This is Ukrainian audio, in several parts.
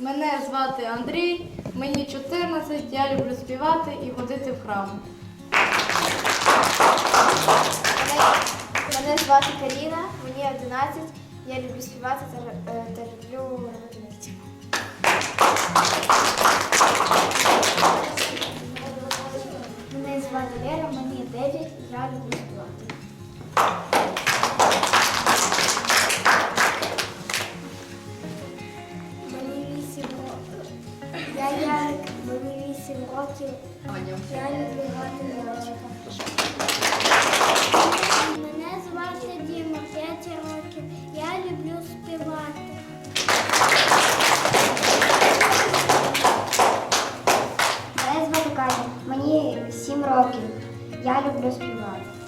Мене звати Андрій, мені 14, я люблю співати і ходити в храм. Мене, звати Каріна, мені 11. Я люблю співати та, е, та люблю робити. Мене звати Лера, мені 9, я люблю 8 років. Я люблю грати на роликах. Мене звати Діма, 5 років. Я люблю співати. Мене звати Катя, мені 7 років. Я люблю співати.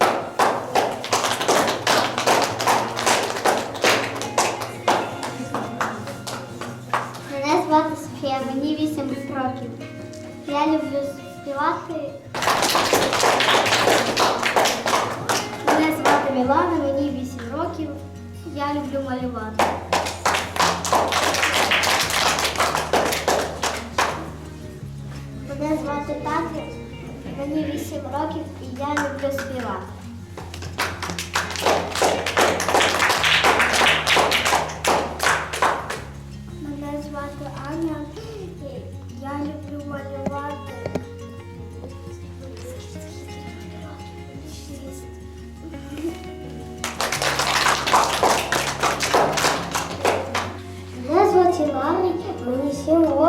Я люблю співати. Мене звати Мілана, мені 8 років. Я люблю малювати. Мене звати Таня, мені 8 років і я люблю співати.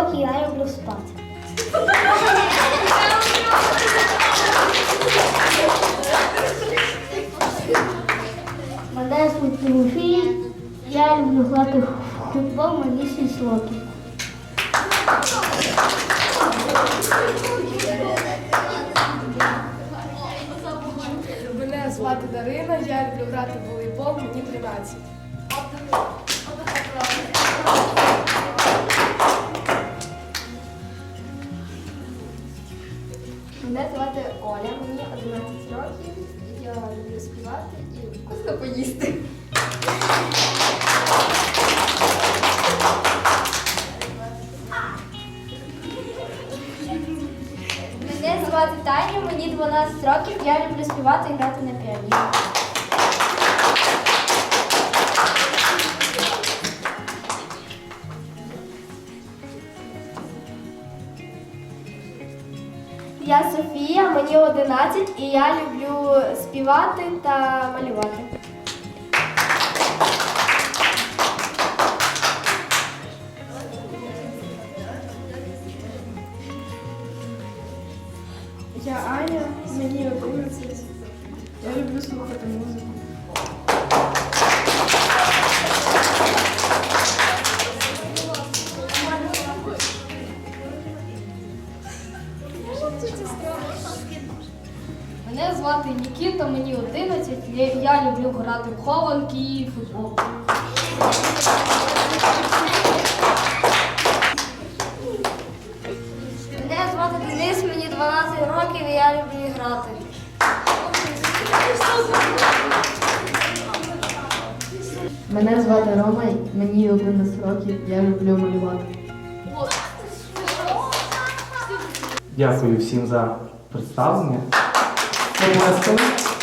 7 років, я люблю спати. Мене звуть Тимофій, я люблю грати футбол, мені 6 років. Мене звати Дарина, я люблю грати в волейбол, мені 13. Мене звати Оля, мені 11 років, я люблю співати і вкусно поїсти. Мене звати Таня, мені 12 років, я люблю співати і грати на піаніно. Я Софія, мені 11 і я люблю співати та малювати. Я Аня, мені 11. Я люблю слухати музику. Мене звати Нікіта, мені 11. Я, я люблю грати в хованки і футбол. Мене звати Денис, мені 12 років і я люблю грати. Мене звати Рома, мені 11 років, я люблю малювати. Дякую всім за представлення. Thank you,